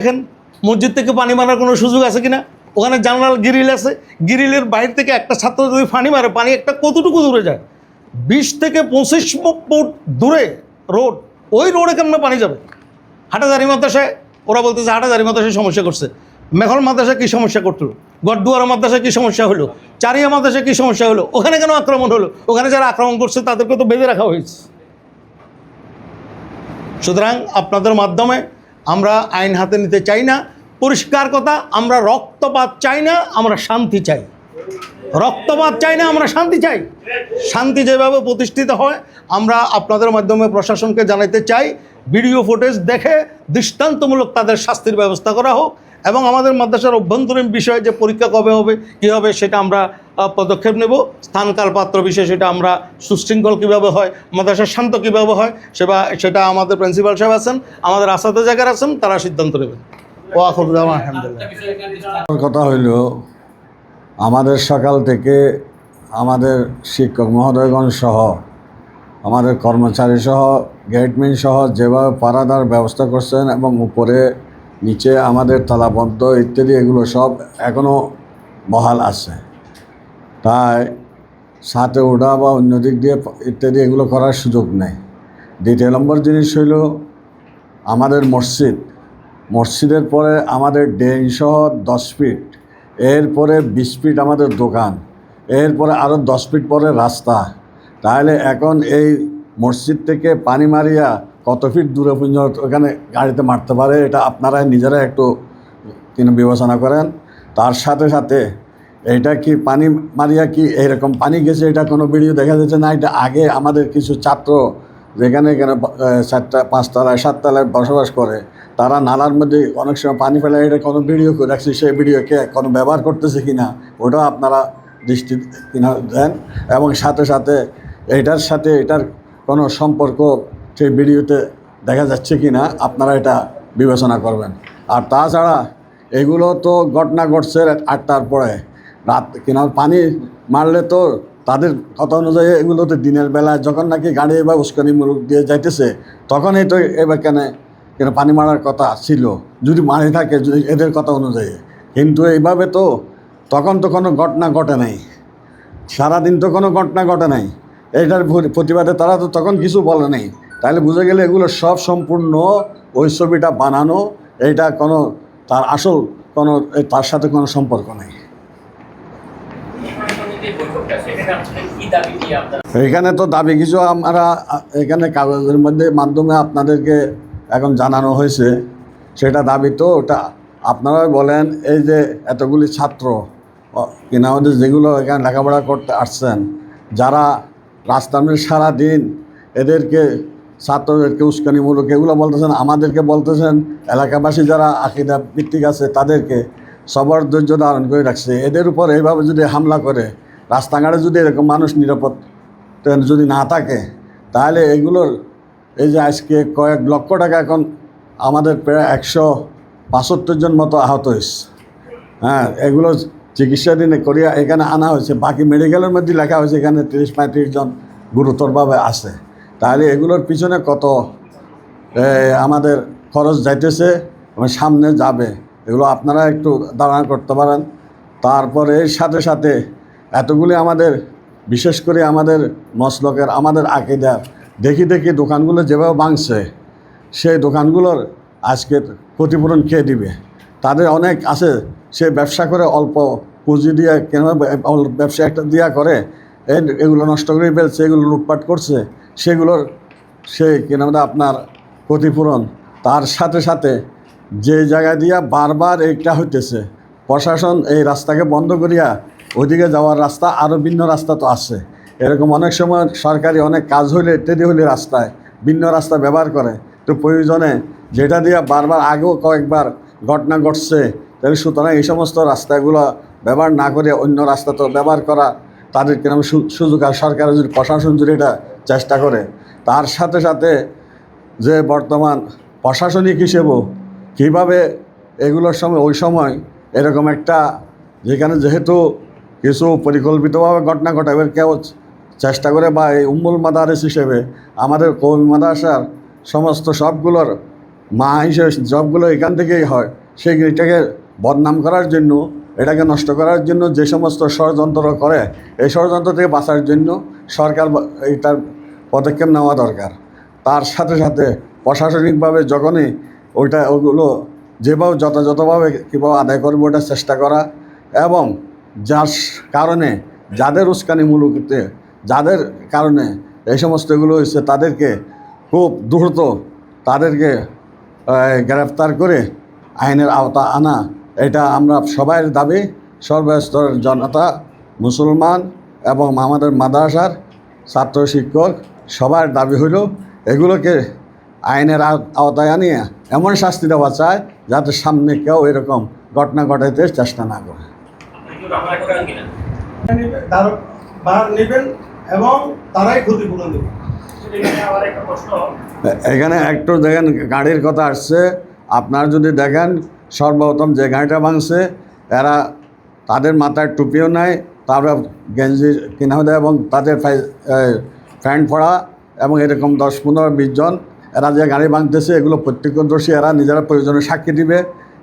দেখেন, মসজিদ থেকে পানি মারার কোনো সুযোগ আছে কিনা? ওখানে জানালার গিরিল আছে। গিরিলের বাইরে থেকে একটা ছাত্র যদি পানি মারে, পানি একটা কতটুকু দূরে যায়? বিশ থেকে পঁচিশ ফুট দূরে রোড, ওই রোডে কেন পানি যাবে? হাটাজারি মাদ্রাসায়, ওরা বলতেছে হাটাজারি মাদ্রাসায় সমস্যা করছে। মেঘল মাদ্রাসায় কী সমস্যা করতো? গড্ডুয়ারা মাদ্রাসায় কী সমস্যা হলো? চারিয়া মাদ্রাসায় কী সমস্যা হলো? ওখানে কেন আক্রমণ হলো? ওখানে যারা আক্রমণ করছে, তাদেরকে তো বেঁধে রাখা হয়েছে। সুতরাং আপনাদের মাধ্যমে আমরা আইন হাতে নিতে চাই না, পরিষ্কার কথা, আমরা রক্তপাত চাই না, আমরা শান্তি চাই। রক্তপাত চাই না, আমরা শান্তি চাই। শান্তি যেভাবে প্রতিষ্ঠিত হয়, আমরা আপনাদের মাধ্যমে প্রশাসনকে জানাইতে চাই। ভিডিও ফুটেজ দেখে দৃষ্টান্তমূলক তাদের শাস্তির ব্যবস্থা করা হোক। এবং আমাদের মাদ্রাসার অভ্যন্তরীণ বিষয়ে যে পরীক্ষা কবে হবে কী হবে সেটা আমরা পদক্ষেপ নেব। স্থানকাল পাত্র বিষয়ে সেটা আমরা সুশৃঙ্খল কীভাবে হয় মাদ্রাসার শান্ত কীভাবে হয় সেবা সেটা আমাদের প্রিন্সিপাল সাহেব আছেন আমাদের আসাতে জায়গার আছেন তারা সিদ্ধান্ত নেবেন। ও আলহামদুলিল্লাহ। কথা হইল আমাদের সকাল থেকে আমাদের শিক্ষক মহোদয়গণ সহ আমাদের কর্মচারী সহ গেটম্যান সহ যেভাবে পারাদার ব্যবস্থা করছেন এবং উপরে নিচে আমাদের তালাবদ্ধ ইত্যাদি এগুলো সব এখনও বহাল আছে। তাই সাথে ওঠা বা অন্য দিক দিয়ে ইত্যাদি এগুলো করার সুযোগ নেই। দ্বিতীয় নম্বর জিনিস হইল আমাদের মসজিদ। মসজিদের পরে আমাদের ড্রেন সহ দশ ফিট এরপরে বিশ ফিট আমাদের দোকান এরপরে আরও দশ ফিট পরে রাস্তা। তাহলে এখন এই মসজিদ থেকে পানি মারিয়া কত ফিট দূরে পর্যন্ত ওখানে গাড়িতে মারতে পারে, এটা আপনারা নিজেরা একটু কিন্তু বিবেচনা করেন। তার সাথে সাথে এটা কি পানি মারিয়া কি এরকম পানি গেছে, এটা কোনো ভিডিও দেখা যাচ্ছে না, এটা আগে আমাদের কিছু ছাত্র যেখানে এখানে চারটা, পাঁচতলায়, সাততলায় বসবাস করে, তারা নালার মধ্যে অনেক সময় পানি ফেলে এটা কোনো ভিডিও করে রাখছি, সেই ভিডিওকে কোনো ব্যবহার করতেছে কি না ওটাও আপনারা দৃষ্টি কিনা দেন। এবং সাথে সাথে এটার সাথে এটার কোনো সম্পর্ক সেই ভিডিওতে দেখা যাচ্ছে কি না আপনারা এটা বিবেচনা করবেন। আর তাছাড়া এগুলো তো ঘটনা ঘটছে আটটার পরে। রাত কিনা পানি মারলে তো তাদের কথা অনুযায়ী এগুলো তো দিনের বেলায় যখন নাকি গাড়ি বা উস্কানি উস্কানিমূলক দিয়ে যাইতেছে, তখনই তো এবার কেন কেন পানি মারার কথা ছিল। যদি মারি থাকে এদের কথা অনুযায়ী। কিন্তু এইভাবে তো তখন তো কোনো ঘটনা ঘটে নাই। সারাদিন তো কোনো ঘটনা ঘটে নাই। এটার প্রতিবাদে তারা তো তখন কিছু বলে নাই। তাহলে বুঝে গেলে এগুলো সব সম্পূর্ণ ওই ছবিটা বানানো, এইটা কোনো তার আসল কোনো তার সাথে কোনো সম্পর্ক নেই। এখানে তো দাবি কিছু আমরা, এখানে কাগজের মধ্যে মাধ্যমে আপনাদেরকে এখন জানানো হয়েছে। সেটা দাবি তো, ওটা আপনারাই বলেন, এই যে এতগুলি ছাত্র কিনা আমাদের যেগুলো এখানে লেখাপড়া করতে আসছেন, যারা রাস্তার মধ্যে সারাদিন এদেরকে ছাত্রদেরকে উস্কানিমূলক এগুলো বলতেছেন, আমাদেরকে বলতেছেন, এলাকাবাসী যারা আকিদা ভিত্তিক আছে তাদেরকে সবার ধৈর্য ধারণ করে রাখছে। এদের উপর এইভাবে যদি হামলা করে, রাস্তাঘাটে যদি এরকম মানুষ নিরাপদ যদি না থাকে, তাহলে এগুলোর এই যে আজকে কয়েক লক্ষ টাকা এখন আমাদের প্রায় একশো বাষট্টি জন মতো আহত হয়েছে। হ্যাঁ এগুলো চিকিৎসাধীনে করিয়া এখানে আনা হয়েছে। বাকি মেডিকেলের মধ্যে লেখা হয়েছে এখানে তিরিশ পঁয়ত্রিশ জন গুরুতরভাবে আছে। তাহলে এগুলোর পিছনে কত আমাদের খরচ যাইতেছে সামনে যাবে। এগুলো আপনারা একটু ধারণা করতে পারেন। তারপরে এর সাথে সাথে এতগুলি আমাদের, বিশেষ করে আমাদের মসলকের, আমাদের আকিদার, দেখি দেখি দোকানগুলো যেভাবে ভাঙছে, সেই দোকানগুলোর আজকে ক্ষতিপূরণ কে দিবে? তাদের অনেক আছে, সে ব্যবসা করে অল্প পুঁজি দিয়ে কেন ব্যবসা একটা দিয়া করে এগুলো নষ্ট করে ফেলছে, এগুলো লুটপাট করছে। সেগুলোর সে কেন আপনার ক্ষতিপূরণ। তার সাথে সাথে যে জায়গা দিয়া বারবার এইটা হইতেছে, প্রশাসন এই রাস্তাকে বন্ধ করিয়া ওইদিকে যাওয়ার রাস্তা আরও ভিন্ন রাস্তা তো আছে। এরকম অনেক সময় সরকারি অনেক কাজ হইলে ইত্যাদি হইলে রাস্তায় ভিন্ন রাস্তা ব্যবহার করে। তো প্রয়োজনে যেটা দিয়ে বারবার আগেও কয়েকবার ঘটনা ঘটছে, তাহলে সুতরাং এই সমস্ত রাস্তাগুলো ব্যবহার না করে অন্য রাস্তা তো ব্যবহার করা তাদের সু- সুযোগ আর সরকারের যদি প্রশাসন যদি এটা চেষ্টা করে। তার সাথে সাথে যে বর্তমান প্রশাসনিক হিসেবেও কীভাবে এগুলোর সময় ওই সময় এরকম একটা যেখানে যেহেতু কিছু পরিকল্পিতভাবে ঘটনা ঘটাবে কেউ চেষ্টা করে বা এই উম্মুল মাদারিস হিসেবে আমাদের কৌমি মাদাসার সমস্ত সবগুলোর মা হিসেবে জবগুলো এখান থেকেই হয় সেইটাকে বদনাম করার জন্য, এটাকে নষ্ট করার জন্য যে সমস্ত ষড়যন্ত্র করে, এই ষড়যন্ত্র থেকে বাঁচার জন্য সরকার এইটার পদক্ষেপ নেওয়া দরকার। তার সাথে সাথে প্রশাসনিকভাবে যখনই ওইটা ওগুলো যেভাবে যথাযথভাবে কীভাবে আদায় করবে ওটা চেষ্টা করা এবং যার কারণে যাদের উস্কানিমূলকতে যাদের কারণে এই সমস্ত এগুলো হয়েছে, তাদেরকে খুব দ্রুত তাদেরকে গ্রেফতার করে আইনের আওতা আনা। এটা আমরা সবাই দাবি, সর্বস্তরের জনতা, মুসলমান এবং আমাদের মাদ্রাসার ছাত্র শিক্ষক সবার দাবি হইল এগুলোকে আইনের আও- আওতায় আনিয়ে এমন শাস্তি দেওয়া চায় যাতে সামনে কেউ এরকম ঘটনা ঘটাইতে চেষ্টা না করে। এবং তারাই ক্ষতিপূরণ এখানে একটু দেখেন গাড়ির কথা আসছে। আপনার যদি দেখেন সর্বপ্রথম যে গাড়িটা ভাঙছে এরা তাদের মাথায় টুপিও নাই তারপরে গেঞ্জি কিনা দেয় এবং তাদের প্যান্ট পরা এবং এরকম দশ পনেরো, বিশ জন, এরা যে গাড়ি বাঁধতেছে, এগুলো প্রত্যক্ষদর্শী এরা নিজেরা প্রয়োজনে সাক্ষী দিবে,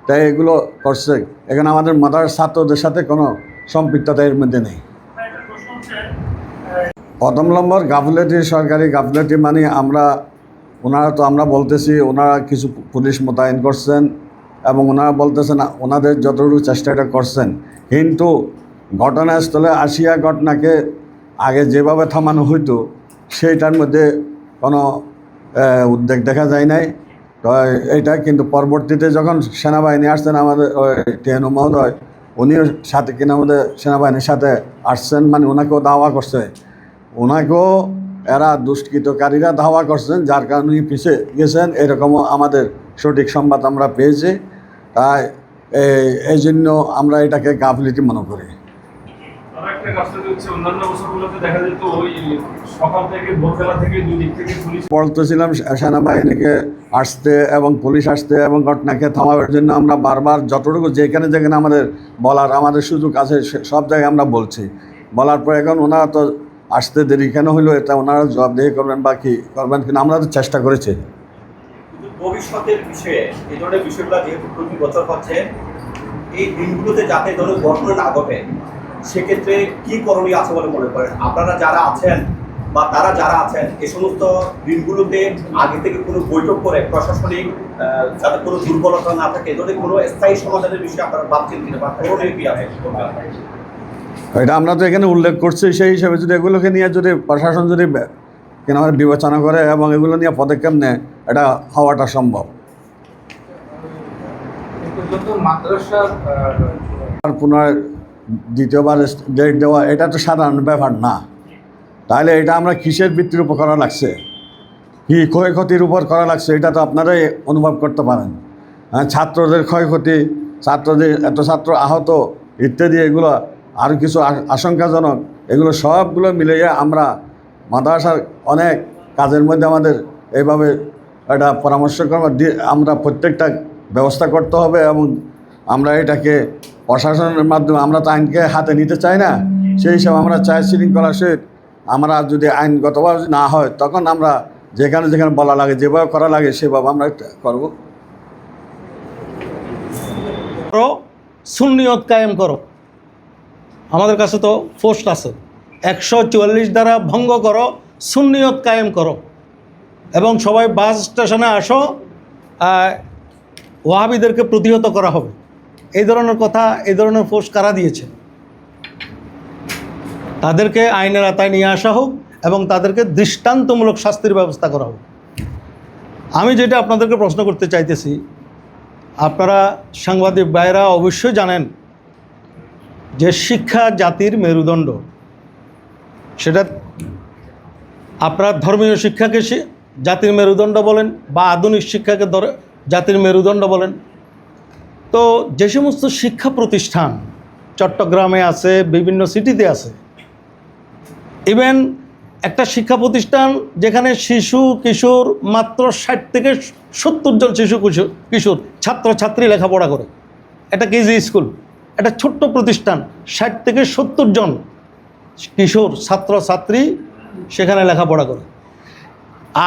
তাই এগুলো করছে। এখানে আমাদের মাদার ছাত্রদের সাথে কোনো সম্পৃক্ততা এর মধ্যে নেই। প্রথম নম্বর, গাফিলতি, সরকারি গাফিলতি মানে আমরা, ওনারা তো আমরা বলতেছি, ওনারা কিছু পুলিশ মোতায়েন করছেন এবং ওনারা বলতেছেন, ওনাদের যতটুকু চেষ্টাটা করছেন। কিন্তু ঘটনাস্থলে আসিয়া ঘটনাকে আগে যেভাবে থামানো হইতো সেইটার মধ্যে কোনো উদ্বেগ দেখা যায় নাই। তো এইটা কিন্তু পরবর্তীতে যখন সেনাবাহিনী আসছেন আমাদের ওই টেনু মহোদয়, উনিও সাথে কিনা আমাদের সেনাবাহিনীর সাথে আসছেন মানে ওনাকেও দাওয়া করছে। ওনাকেও এরা দুষ্কৃতকারীরা ধাওয়া করছেন, যার কারণে পিছিয়ে গেছেন। এরকমও আমাদের সঠিক সংবাদ আমরা পেয়েছি। তাই এই- জন্য আমরা এটাকে গাফলিটি মনে করি। একটা কাজটা হচ্ছে অন্যান্য বছরগুলোতে দেখা যেত ওই সকাল থেকে ভোরবেলা থেকে দুই দিক থেকে পুলিশ বলতেছিলাম সেনাবাহিনীকে আসতে এবং পুলিশ আসতে এবং ঘটনাকে থামাবার জন্য আমরা বারবার যতটুকু যেখানে যেখানে আমাদের বলার আমাদের সুযোগ আছে সে- সব জায়গায় আমরা বলছি। বলার পর এখন ওনারা তো আসতে দেরি কেন হইল এটা ওনারা জবাবদেহি করবেন বা কী করবেন কিনা আমরা তো চেষ্টা করেছি। ভবিষ্যতের বিষয়ে এই ধরনের বিষয়গুলো যেহেতু প্রতি বছর হচ্ছে এই দিনগুলোতে যাতে ধরনের ঘটনা না ঘটে সেক্ষেত্রে কি করণীয় আছে বলে মনে করেন? আপনারা যারা আছেন বা তারা যারা আছেন এ সমস্ত দিনগুলোতে আগে থেকে কোনো বৈঠক করে প্রশাসনিক যাতে কোনো দুর্বলতা না থাকে ধরনের কোনো স্থায়ী সমাধানের বিষয়ে আপনারা ভাবছেন কিনা বা করণীয় কি আছে? এটা আমরা তো এখানে উল্লেখ করছি সেই হিসাবে যদি এগুলোকে নিয়ে যদি প্রশাসন যদি কেন বিবেচনা করে এবং এগুলো নিয়ে পদক্ষেপ নেয় এটা হওয়াটা সম্ভব। আর পুনরায় দ্বিতীয়বার ডেট দেওয়া, এটা তো সাধারণ ব্যাপার না। তাহলে এটা আমরা কিসের ভিত্তির উপর করা লাগছে? কি ক্ষয়ক্ষতির উপর করা লাগছে? এটা তো আপনারাই অনুভব করতে পারেন। হ্যাঁ ছাত্রদের ক্ষয়ক্ষতি, ছাত্রদের, এত ছাত্র আহত ইত্যাদি, এগুলো আরও কিছু আশঙ্কাজনক, এগুলো সবগুলো মিলিয়ে আমরা মাদ্রাসার অনেক কাজের মধ্যে আমাদের এইভাবে একটা পরামর্শক্রম দিয়ে আমরা প্রত্যেকটা ব্যবস্থা করতে হবে এবং আমরা এটাকে প্রশাসনের মাধ্যমে আমরা তো আইনকে হাতে নিতে চাই না, সেই হিসাবে আমরা চাই শৃঙ্খলা সহিত। আমরা যদি আইনগতভাবে না হয়, তখন আমরা যেখানে যেখানে বলা লাগে, যেভাবে করা লাগে, সেভাবে আমরা করব। করো, সুন্নিয়ত কায়েম করো। আমাদের কাছে তো পোস্ট আছে, একশো চুয়াল্লিশ দ্বারা ভঙ্গ করো, সুন্নিয়ত কায়েম করো। এবং সবাই বাস স্টেশনে আসো ওয়াহাবিদেরকে প্রতিহত করা হবে। এই ধরনের কথা, এই ধরনের পোস্ট কারা দিয়েছে? তাদেরকে আইনের আতায় নিয়ে আসা হোক এবং তাদেরকে দৃষ্টান্তমূলক শাস্তির ব্যবস্থা করা হোক। আমি যেটা আপনাদেরকে প্রশ্ন করতে চাইতেছি, আপনারা সাংবাদিক ভাইরা অবশ্যই জানেন যে শিক্ষা জাতির মেরুদণ্ড। সেটা আপনার ধর্মীয় শিক্ষাকে জাতির মেরুদণ্ড বলেন বা আধুনিক শিক্ষাকে জাতির মেরুদণ্ড বলেন। তো যে সমস্ত শিক্ষা প্রতিষ্ঠান চট্টগ্রামে আছে, বিভিন্ন সিটিতে আছে ইভেন একটা শিক্ষা প্রতিষ্ঠান যেখানে শিশু, কিশোর মাত্র ষাট থেকে সত্তর জন শিশু, কিশোর ছাত্রছাত্রী লেখাপড়া করে। এটা কেজি স্কুল। একটা ছোট্ট প্রতিষ্ঠান, ষাট থেকে সত্তর জন কিশোর ছাত্রছাত্রী সেখানে লেখাপড়া করে।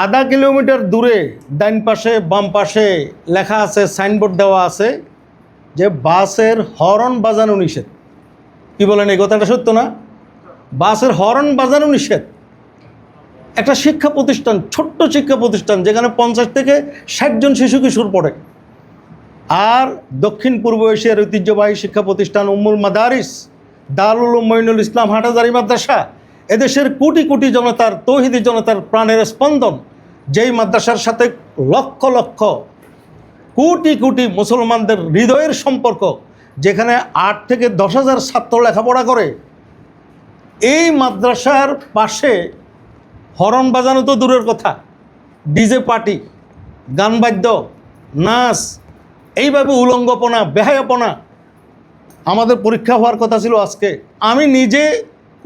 আধা কিলোমিটার দূরে ডাইন পাশে, বাম পাশে লেখা আছে, সাইনবোর্ড দেওয়া আছে যে বাসের হর্ন বাজানো নিষেধ। কি বলেন, এই কথাটা সত্য না? বাসের হর্ন বাজানো নিষেধ। একটা শিক্ষা প্রতিষ্ঠান, ছোট্ট শিক্ষা প্রতিষ্ঠান, যেখানে পঞ্চাশ থেকে ষাট জন শিশু কিশোর পড়ে। আর দক্ষিণ পূর্ব এশিয়ার ঐতিহ্যবাহী শিক্ষা প্রতিষ্ঠান উম্মুল মাদারিস, দারুল মঈনুল ইসলাম হাটাজারি মাদ্রাসা, এদেশের কোটি কোটি জনতার, তৌহিদি জনতার প্রাণের স্পন্দন, যেই মাদ্রাসার সাথে লক্ষ লক্ষ কোটি কোটি মুসলমানদের হৃদয়ের সম্পর্ক, যেখানে আট থেকে দশ হাজার ছাত্র লেখাপড়া করে, এই মাদ্রাসার পাশে হরন বাজানো তো দূরের কথা। ডিজে পার্টি, গান বাদ্য, নাচ, এইভাবে উলঙ্গপনা, বেহায়াপনা আমাদের পরীক্ষা হওয়ার কথা ছিল আজকে। আমি নিজে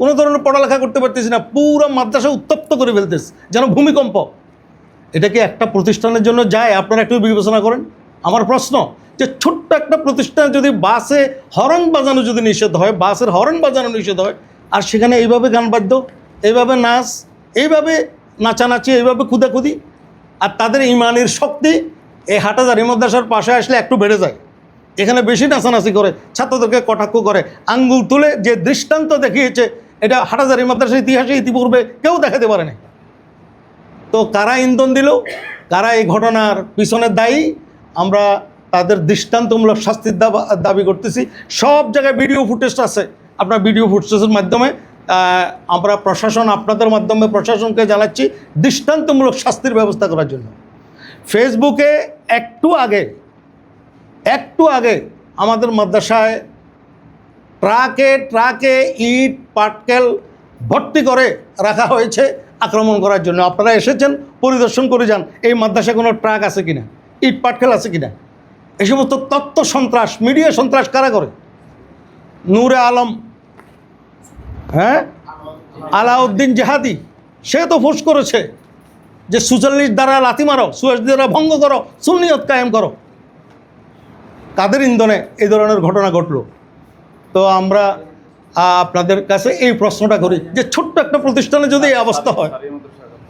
কোনো ধরনের পড়ালেখা করতে পারতেছি না, পুরো মাদ্রাসা উত্তপ্ত করে ফেলতেছি, যেন ভূমিকম্প। এটা কি একটা প্রতিষ্ঠানের জন্য যায়, আপনারা একটু বিবেচনা করেন। আমার প্রশ্ন, যে ছোট্ট একটা প্রতিষ্ঠান যদি বাসে হরন বাজানো যদি নিষেধ হয়, বাসের হরন বাজানো নিষেধ হয়, আর সেখানে এইভাবে গান বাদ্য, এইভাবে নাচ, এইভাবে নাচানাচি, এইভাবে খুদাখুদি আর তাদের ইমানের শক্তি এই হাটাজারি মাদ্রাসার পাশে আসলে একটু বেড়ে যায়। এখানে বেশি নাচানাচি করে, ছাত্রদেরকে কটাক্ষ করে, আঙ্গুল তুলে যে দৃষ্টান্ত দেখিয়েছে, এটা হাটাজারি মাদ্রাসার ইতিহাসে ইতিপূর্বে কেউ দেখাতে পারে না তো কারা ইন্ধন দিল? কারা এই ঘটনার পিছনে দায়ী? আমরা তাদের দৃষ্টান্তমূলক শাস্তির দাবা- করতেছি। সব জায়গায় ভিডিও ফুটেজ আছে। আপনার ভিডিও ফুটেজের মাধ্যমে আমরা প্রশাসন আপনাদের মাধ্যমে প্রশাসনকে জানাচ্ছি দৃষ্টান্তমূলক শাস্তির ব্যবস্থা করার জন্য। ফেসবুকে একটু আগে একটু আগে আমাদের মাদ্রাসায় ট্রাকে ট্রাকে ইট, পাটকেল ভর্তি করে রাখা হয়েছে। আক্রমণ করার জন্য। আপনারা এসেছেন, পরিদর্শন করে যান, এই মাদ্রাসায় কোনো ট্রাক আছে কিনা? ইট পাটকেল আছে কিনা? এই সমস্ত তত্ত্ব সন্ত্রাস, মিডিয়া সন্ত্রাস কারা করে? নূরে আলম হ্যাঁ? আলাউদ্দিন জেহাদি, সে তো ফোর্স করেছে যে সুচল্লিশ দ্বারা লাথি মারো, সুয়াশ দ্বারা ভঙ্গ করো, সুন্নিয়ত কায়েম করো। তাদের ইন্ধনে এই ধরনের ঘটনা ঘটলো? তো আমরা আপনাদের কাছে এই প্রশ্নটা করি, যে ছোট্ট একটা প্রতিষ্ঠানে যদি এই অবস্থা হয়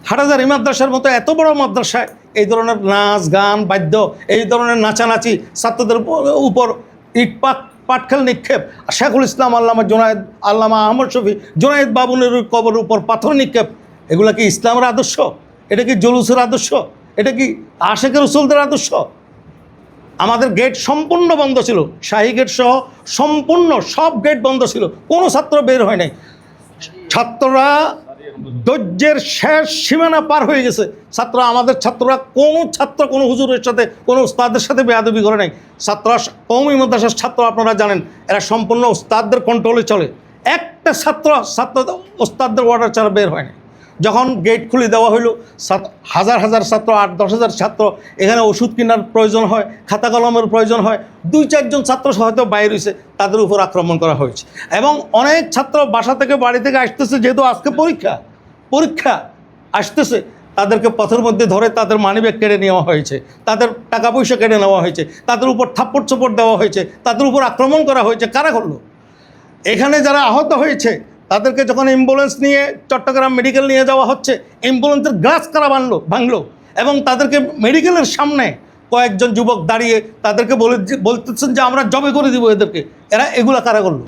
হাটাজারি মাদ্রাসার মতো এত বড় মাদ্রাসায় এই ধরনের নাচ, গান, বাদ্য, এই ধরনের নাচানাচি ছাত্রদের উপর- ইট পাট, পাটখেল নিক্ষেপ শেখুল ইসলাম, আল্লামা জোনায়েদ, আল্লামা আহমদ শফি, জোনায়েদ বাবুনের কবরের উপর পাথর নিক্ষেপ, এগুলা কি ইসলামের আদর্শ? এটা কি জলুসের আদর্শ? এটা কি আশেকের রসুলদের আদর্শ? আমাদের গেট সম্পূর্ণ বন্ধ ছিল। শাহী গেট সহ সম্পূর্ণ সব গেট বন্ধ ছিল। কোনো ছাত্র বের হয় নাই। ছাত্ররা ধৈর্যের শেষ সীমানা পার হয়ে গেছে। ছাত্র আমাদের ছাত্ররা, কোনো ছাত্র, কোনো হুজুরের সাথে, কোনো উস্তাদের সাথে বেয়াদবি করে নাই। ছাত্ররা কৌমি মাদ্রাসার ছাত্র আপনারা জানেন, এরা সম্পূর্ণ উস্তাদদের কন্ট্রোলে চলে। একটা ছাত্র ছাত্র ওস্তাদদের অর্ডার ছাড়া বের হয় না যখন গেট খুলে দেওয়া হলো হাজার হাজার ছাত্র, আট, দশ হাজার ছাত্র এখানে ওষুধ কেনার প্রয়োজন হয়, খাতা কলমের প্রয়োজন হয়, দুই, চারজন ছাত্র হয়তো বাইরে হয়েছে তাদের উপর আক্রমণ করা হয়েছে। এবং অনেক ছাত্র বাসা থেকে বাড়ি থেকে আসতেছে, যেহেতু আজকে পরীক্ষা পরীক্ষা আসতেছে, তাদেরকে পথের মধ্যে ধরে তাদের মানিব্যাগ কেড়ে নেওয়া হয়েছে, তাদের টাকা পয়সা কেড়ে নেওয়া হয়েছে, তাদের উপর থাপ্পড় চোপড় দেওয়া হয়েছে, তাদের উপর আক্রমণ করা হয়েছে, কারা করল? এখানে যারা আহত হয়েছে তাদেরকে যখন অ্যাম্বুলেন্স নিয়ে চট্টগ্রাম মেডিকেল নিয়ে যাওয়া হচ্ছে অ্যাম্বুলেন্সের গ্লাস কারা বানলো? ভাঙলো। এবং তাদেরকে মেডিকেলের সামনে কয়েকজন যুবক দাঁড়িয়ে তাদেরকে বলে বলতেছেন যে, আমরা জবে করে দিব এদেরকে। এরা এগুলা কারা করল?